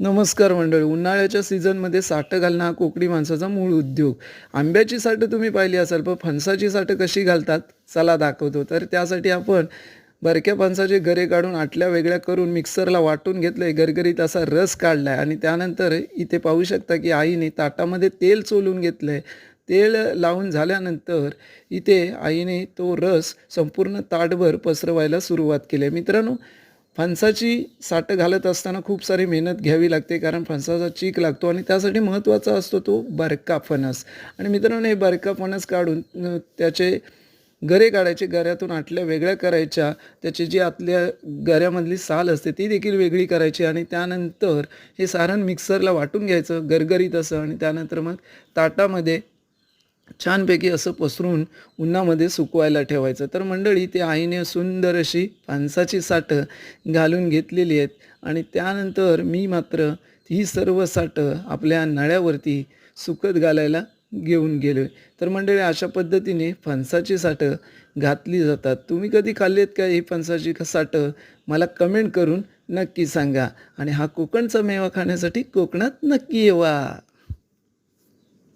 नमस्कार मंडळी उन्हाळ्याच्या सीझनमध्ये साठं घालणं हा कोकणी माणसाचा मूळ उद्योग. आंब्याची साठं तुम्ही पाहिली असाल पण फणसाची साठं कशी घालतात? चला दाखवतो. तर त्यासाठी आपण बरक्या फणसाचे गरे काढून आटल्या वेगळ्या करून मिक्सरला वाटून घेतलं आहे गरगरीत असा रस काढला आहे आणि त्यानंतर इथे पाहू शकता की आईने ताटामध्ये तेल चोलून घेतलं आहे तेल लावून झाल्यानंतर इथे आईने तो रस संपूर्ण ताटभर पसरवायला सुरुवात केली. आहे मित्रांनो फणसाची साठं घालत असताना खूप सारी मेहनत घ्यावी लागते कारण फणसाचा चीक लागतो आणि त्यासाठी महत्त्वाचा असतो तो बरका फणस. आणि मित्रांनो हे बरका फणस काढून त्याचे गरे काढायचे गऱ्यातून आटल्या वेगळ्या करायच्या त्याची जी आतल्या गऱ्यामधली साल असते ती देखील वेगळी करायची आणि त्यानंतर हे सारण मिक्सरला वाटून घ्यायचं गरगरीत असं आणि त्यानंतर मग ताटामध्ये छानपैकी असं पसरून उन्हामध्ये सुकवायला ठेवायचं. तर मंडळी ते आईने सुंदर अशी फणसाची साठं घालून घेतलेली आहेत आणि त्यानंतर मी मात्र ही सर्व साठं आपल्या नळ्यावरती सुकत घालायला घेऊन गेलो आहे तर मंडळी अशा पद्धतीने फणसाची साठं घातली जातात. तुम्ही कधी खाल्लीत का ही फणसाची साठं? मला कमेंट करून नक्की सांगा. आणि हा कोकणचा मेवा खाण्यासाठी कोकणात नक्की येवा.